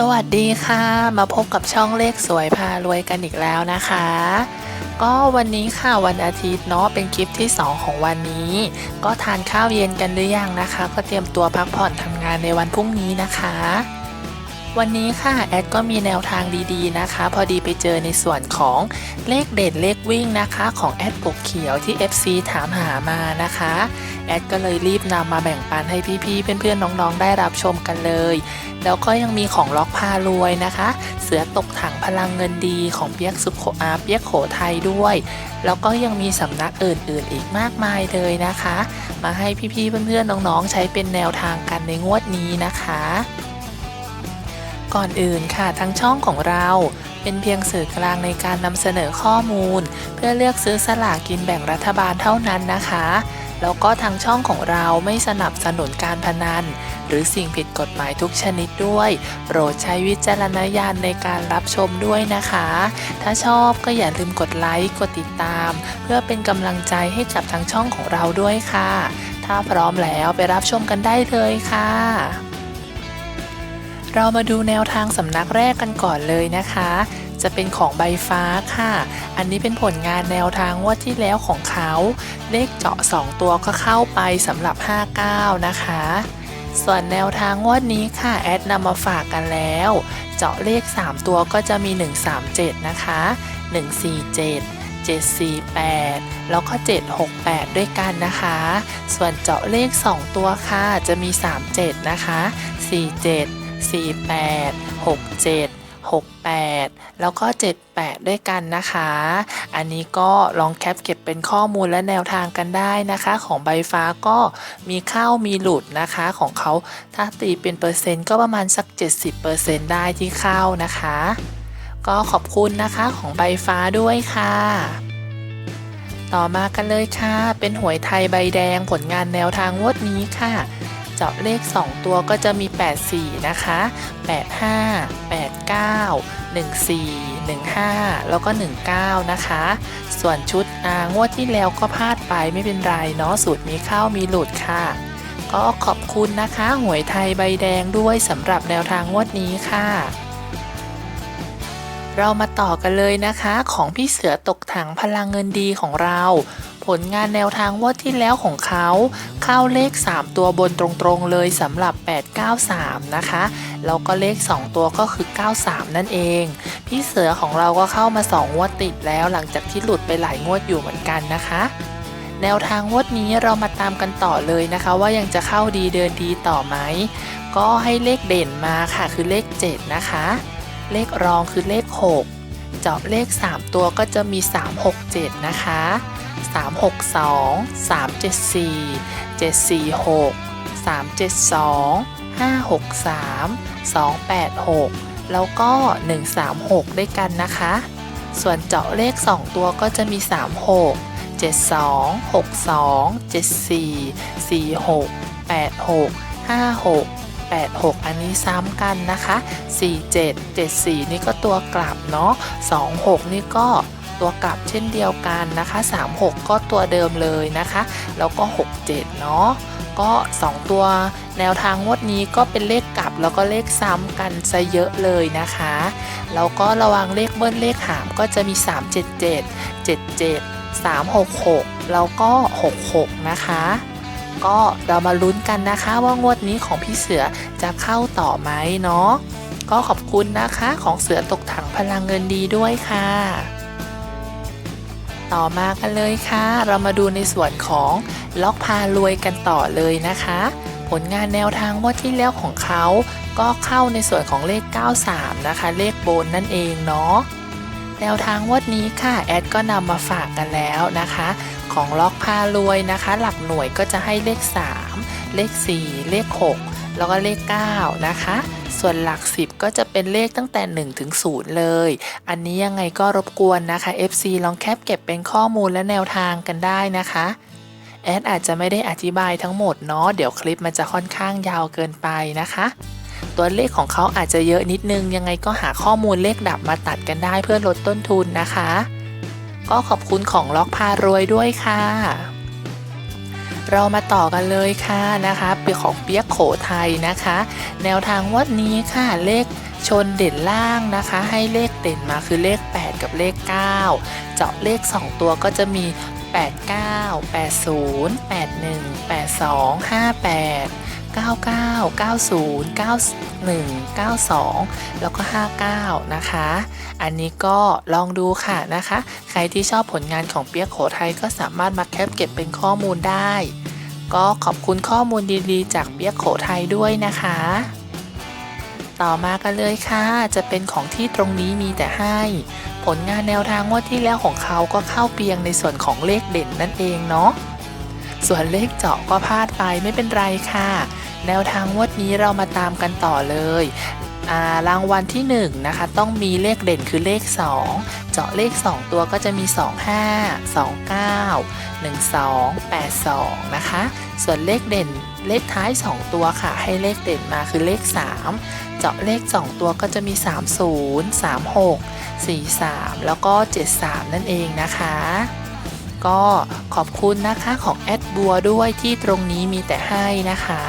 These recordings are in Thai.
สวัสดีค่ะ มาพบกับช่องเลขสวยพารวยกันอีกแล้วนะคะ ก็วันนี้ค่ะวันอาทิตย์เนาะเป็นคลิปที่ 2 ของวันนี้ ก็ทานข้าวเย็นกันหรือยังนะคะ ก็เตรียมตัวพักผ่อนทำงานในวันพรุ่งนี้นะคะ วันนี้ค่ะแอดก็มีแนวทางดีๆนะคะ พอดีไปเจอในส่วนของเลขเด่นเลขวิ่งนะคะ ของแอดปกเขียวที่ FC ถามหามานะคะ แอดก็เลยรีบนำมาแบ่งปันให้พี่ๆเพื่อนๆน้องๆได้รับชมกันเลย แล้วก็ยังมีของล็อกพารวยนะคะ เสือตกถังพลังเงินดีของเปียกสุโขอาเปียกโขไทยด้วย แล้วก็ยังมีสำนักอื่นๆอีกมากมายเลยนะคะ มาให้พี่ๆเพื่อนๆน้องๆใช้เป็นแนวทางกันในงวดนี้นะคะ ก่อนอื่นค่ะทั้งช่องของเรา เป็นเพียงสื่อกลางในการนำเสนอข้อมูล เพื่อเลือกซื้อสลากกินแบ่งรัฐบาลเท่านั้นนะคะ แล้วก็ทางช่องของเราไม่สนับสนุนการพนัน หรือสิ่งผิดกฎหมายทุกชนิดด้วย โปรดใช้วิจารณญาณในการรับชมด้วยนะคะ ถ้าชอบก็อย่าลืมกดไลค์กดติดตาม เพื่อเป็นกำลังใจให้กับทางช่องของเราด้วยค่ะ ถ้าพร้อมแล้วไปรับชมกันได้เลยค่ะ เรามาดูแนวทางสำนักแรกกันก่อนเลยนะคะ จะเป็นของใบฟ้าค่ะ อันนี้เป็นผลงานแนวทางงวดที่แล้วของเขา เลขเจาะ 2 ตัวก็เข้าไปสำหรับ 59 นะคะส่วนแนวทางงวดนี้ค่ะ แอดนำมาฝากกันแล้ว เจาะเลข 3 ตัวก็จะมี 137 นะคะ 147 748 แล้วก็ 768 ด้วยกันนะคะ ส่วนเจาะเลข 2 ตัวค่ะ จะมี 37 นะคะ 47 48 67 68 แล้วก็ 78 ด้วยกันนะคะ อันนี้ก็ลองแคปเก็บเป็นข้อมูลและแนวทางกันได้นะคะ ของใบฟ้าก็มีเข้ามีหลุดนะคะของเขาถ้าตีเป็นเปอร์เซ็นต์ก็ประมาณสัก 70%ได้ที่เข้านะคะ ก็ขอบคุณนะคะของใบฟ้าด้วยค่ะต่อมากันเลยค่ะ เป็นหวยไทยใบแดงผลงานแนวทางงวดนี้ค่ะ เจาะเลข 2 ตัวก็จะมี 84 นะคะ 85 89 14 15 แล้วก็ 19 นะคะ ส่วนชุดางวดที่แล้วก็พลาดไปไม่เป็นไรเนาะสูตรมีเข้ามีหลุดค่ะ ก็ขอบคุณนะคะหวยไทยใบแดงด้วยสำหรับแนวทางงวดนี้ค่ะเรามาต่อกันเลยนะคะของพี่เสือตกถังพลังเงินดีของเรา ผลงานแนวทางวดที่แล้วของเขาเข้าเลข 3 ตัวบนตรงๆเลยสำหรับ 893 นะคะ แล้วก็เลข 2 ตัวก็คือ 93 นั่นเอง พี่เสือของเราก็เข้ามา 2 งวดติดแล้วหลังจากที่หลุดไปหลายงวดอยู่เหมือนกันนะคะแนวทางงวดนี้เรามาตามกันต่อเลยนะคะ ว่ายังจะเข้าดีเดินดีต่อไหม ก็ให้เลขเด่นมาค่ะคือเลข 7 นะคะ เลขรองคือเลข 6 เจาะเลข 3 ตัวก็จะมี 367 นะคะ 362 374 746 372 563 286 แล้วก็ 136 ด้วยกันนะคะ ส่วนเจาะเลข 2 ตัวก็จะมี 36 72 62 74 46 86 56 86 อันนี้ซ้ำกันนะคะ 47 74 นี่ก็ตัวกลับเนาะ26 นี่ก็ตัวกลับเช่นเดียวกันนะคะ 36 ก็ตัวเดิมเลยนะคะ แล้วก็ 67 เนาะก็ 2 ตัวแนวทางงวดนี้ก็เป็นเลขกลับแล้วก็เลขซ้ำกันซะเยอะเลยนะคะ แล้วก็ระวังเลขเบิ้ลเลขหามก็จะมี 377 77 366 แล้วก็ 66 นะคะ ก็เรามาลุ้นกันนะคะว่างวดนี้ของพี่เสือจะเข้าต่อไหมเนาะก็ขอบคุณนะคะของเสือตกถังพลังเงินดีด้วยค่ะ ต่อมากันเลยค่ะ เรามาดูในส่วนของล็อกพารวยกันต่อเลยนะคะ ผลงานแนวทางงวดที่แล้วของเขาก็เข้าในส่วนของเลข 93 นะคะ เลขโบนนั่นเองเนาะแนวทางงวดนี้ค่ะ แอดก็นำมาฝากกันแล้วนะคะ ของล็อกพารวยนะคะ หลักหน่วยก็จะให้เลข 3 เลข 4 เลข 6 แล้วก็เลข 9 นะคะ ส่วนหลัก 10 ก็จะเป็นเลขตั้งแต่ 1 ถึง 0 เลย อันนี้ยังไงก็รบกวนนะคะ FC ลองแคปเก็บเป็นข้อมูลและแนวทางกันได้นะคะแอดอาจจะไม่ได้อธิบายทั้งหมดเนาะเดี๋ยวคลิปมันจะค่อนข้างยาวเกินไปนะคะ ตัวเลขของเขาอาจจะเยอะนิดนึงยังไงก็หาข้อมูลเลขดับมาตัดกันได้เพื่อลดต้นทุนนะคะ ก็ขอบคุณของล็อกพารวยด้วยค่ะ เรามาต่อกันเลยค่ะนะคะเปียของเปียกโขไทยนะคะ แนวทางวัดนี้ค่ะเลขชนเด่นล่างนะคะ ให้เลขเด่นมาคือเลข 8 กับเลข 9 เจาะเลข 2 ตัวก็จะมี 89 80 81 82 58 99 90 91 92 แล้วก็ 59 นะคะ อันนี้ก็ลองดูค่ะนะคะ ใครที่ชอบผลงานของเปียกโขไทยก็สามารถมาแคปเก็บเป็นข้อมูลได้ ก็ขอบคุณข้อมูลดีๆ จากเปียกโขไทยด้วยนะคะ ต่อมากันเลยค่ะ จะเป็นของที่ตรงนี้มีแต่ให้ผลงานแนวทางงว่าที่แล้วของเขาก็เข้าเปียงในส่วนของเลขเด่นนั่นเองเนาะ ส่วนเลขเจาะก็พลาดไปไม่เป็นไรค่ะ แนวทางงวดนี้เรามาตามกันต่อเลยอ่ารางวัลที่1นะคะต้องมีเลขเด่นคือเลข 2 เจาะเลข 2 ตัวก็จะมี 25 29 12 82 นะคะ ส่วนเลขเด่นเลขท้าย 2 ตัวค่ะ ให้เลขเด่นมาคือเลข 3 เจาะเลข 2 ตัวก็จะมี 30 36 43 แล้วก็ 73 นั่นเองนะคะ ก็ขอบคุณนะคะของแอดบัวด้วยที่ตรงนี้มีแต่ให้นะคะ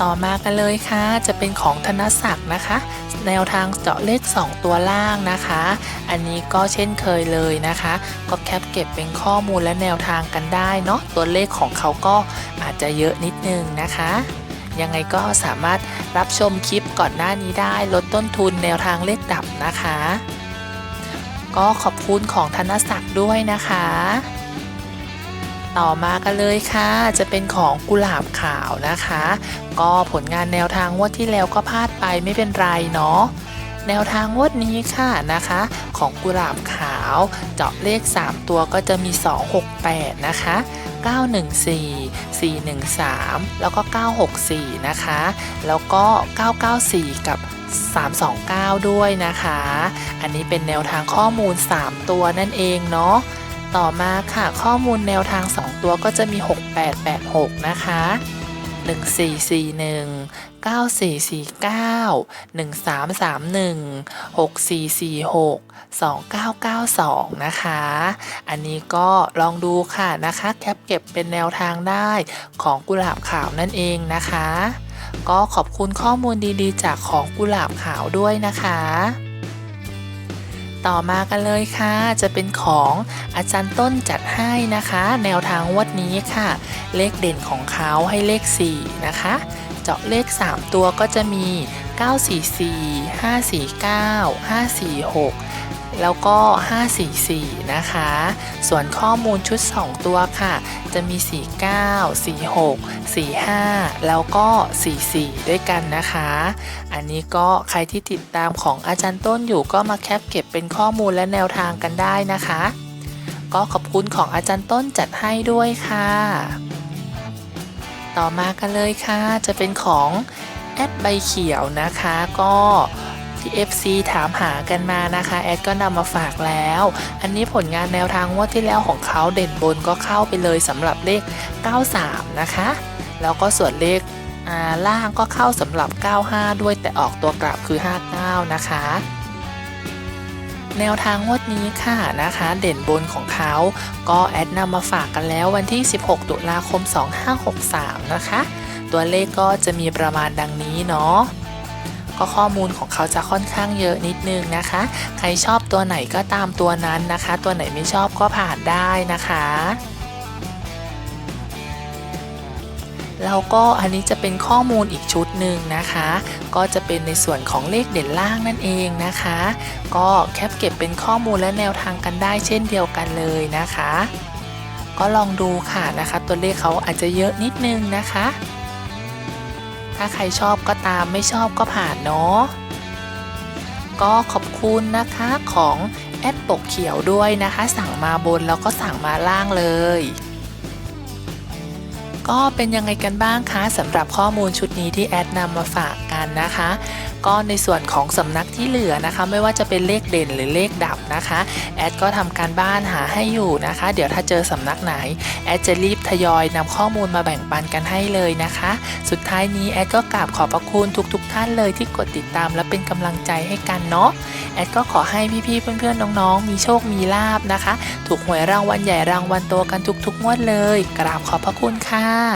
ต่อมากันเลยค่ะ จะเป็นของธนศักดิ์นะคะ แนวทางเจาะเลข 2 ตัวล่างนะคะ อันนี้ก็เช่นเคยเลยนะคะ ก็แคปเก็บเป็นข้อมูลและแนวทางกันได้เนาะตัวเลขของเขาก็อาจจะเยอะนิดนึงนะคะยังไงก็สามารถรับชมคลิปก่อนหน้านี้ได้ลดต้นทุนแนวทางเลขดับนะคะ ก็ขอบคุณของธนศักดิ์ด้วยนะคะ ต่อมากันเลยค่ะ จะเป็นของกุหลาบขาวนะคะ ก็ผลงานแนวทางงวดที่แล้วก็พลาดไปไม่เป็นไรเนาะ แนวทางงวดนี้ค่ะนะคะ ของกุหลาบขาว เจาะเลข 3 ตัวก็จะมี 268 นะคะ 914 413 แล้วก็ 964 นะคะ แล้วก็ 994 กับ 329 ด้วยนะคะ อันนี้เป็นแนวทางข้อมูล 3 ตัวนั่นเองเนาะต่อมาค่ะข้อมูลแนวทาง 2 ตัวก็จะมี 6886 นะคะ 1441 9449 1331 6446 2992 นะคะ อันนี้ก็ลองดูค่ะนะคะ แคปเก็บเป็นแนวทางได้ของกุหลาบขาวนั่นเองนะคะ ก็ขอบคุณข้อมูลดีๆ จากของกุหลาบขาวด้วยนะคะ ต่อมากันเลยค่ะ จะเป็นของอาจารย์ต้นจัดให้นะคะ แนวทางงวัดนี้ค่ะ เลขเด่นของเขาให้เลข 4 นะคะ เจาะเลข 3 ตัวก็จะมี 944 549 546 แล้วก็ 544 นะคะ ส่วนข้อมูลชุด 2 ตัวค่ะ จะมี 49 46 45 แล้วก็ 44 ด้วยกันนะคะ อันนี้ก็ใครที่ติดตามของอาจารย์ต้นอยู่ก็มาแคปเก็บเป็นข้อมูลและแนวทางกันได้นะคะ ก็ขอบคุณของอาจารย์ต้นจัดให้ด้วยค่ะ ต่อมากันเลยค่ะ จะเป็นของแอดใบเขียวนะคะ ก็ ที่ FC ถามหากันมานะคะ แอดก็นำมาฝากแล้ว อันนี้ผลงานแนวทางงวดที่แล้วของเขาเด่นบนก็เข้าไปเลยสำหรับเลข 93 นะคะ แล้วก็ส่วนเลขล่างก็เข้าสำหรับ 95 ด้วยแต่ออกตัวกลับคือ 59 นะคะ แนวทางงวดนี้ค่ะนะคะ เด่นบนของเขาก็แอดนำมาฝากกันแล้ววันที่ 16 ตุลาคม 2563 นะคะ ตัวเลขก็จะมีประมาณดังนี้เนาะ ก็ข้อมูลของเขาจะค่อนข้างเยอะนิดนึงนะคะ ใครชอบตัวไหนก็ตามตัวนั้นนะคะ ตัวไหนไม่ชอบก็ผ่านได้นะคะแล้วก็อันนี้จะเป็นข้อมูลอีกชุดหนึ่งนะคะ ก็จะเป็นในส่วนของเลขเด่นล่างนั่นเองนะคะ ก็แคปเก็บเป็นข้อมูลและแนวทางกันได้เช่นเดียวกันเลยนะคะ ก็ลองดูค่ะนะคะ ตัวเลขเขาอาจจะเยอะนิดนึงนะคะ ถ้าใครชอบก็ตามไม่ชอบก็ผ่านเนาะก็ขอบคุณนะคะของแอดปกเขียวด้วยนะคะ สั่งมาบนแล้วก็สั่งมาล่างเลย ก็เป็นยังไงกันบ้างคะสำหรับข้อมูลชุดนี้ที่แอดนำมาฝากกันนะคะ ก็ในส่วนของสำนักที่เหลือนะคะ ไม่ว่าจะเป็นเลขเด่นหรือเลขดับนะคะ แอดก็ทำการบ้านหาให้อยู่นะคะ เดี๋ยวถ้าเจอสำนักไหน แอดจะรีบทยอยนำข้อมูลมาแบ่งปันกันให้เลยนะคะ สุดท้ายนี้แอดก็กราบขอบพระคุณทุกๆทท่านเลยที่กดติดตามและเป็นกำลังใจให้กันเนาะแอดก็ขอให้พี่ๆเพื่อนๆน้องๆ มีโชคมีลาบนะคะ ถูกหวยรางวัลใหญ่รางวัลโตกันทุกๆงวดเลย กราบขอบพระคุณค่ะ